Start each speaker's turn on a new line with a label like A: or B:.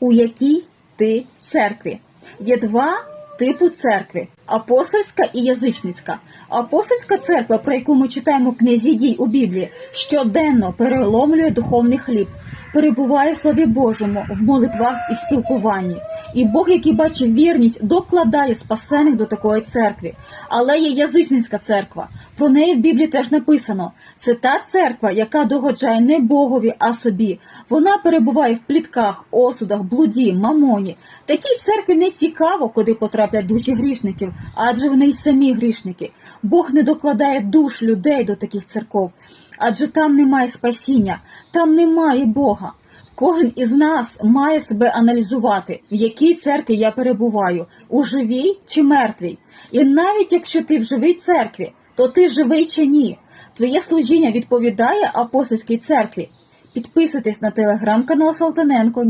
A: у якій ти церкві. Є два типу церкви: апостольська і язичницька. Апостольська церква, про яку ми читаємо в книзі дій у Біблії, щоденно переломлює духовний хліб, перебуває в Слові Божому, в молитвах і спілкуванні. І Бог, який бачить вірність, докладає спасених до такої церкви. Але є язичницька церква. Про неї в Біблії теж написано: це та церква, яка догоджає не Богові, а собі. Вона перебуває в плітках, осудах, блуді, мамоні. Такій церкві не цікаво, куди потраплять душі грішників, адже вони й самі грішники. Бог не докладає душ людей до таких церков, адже там немає спасіння, там немає Бога. Кожен із нас має себе аналізувати, в якій церкві я перебуваю, у живій чи мертвій. І навіть якщо ти в живій церкві, то ти живий чи ні? Твоє служіння відповідає апостольській церкві. Підписуйтесь на телеграм-канал Салтаненко.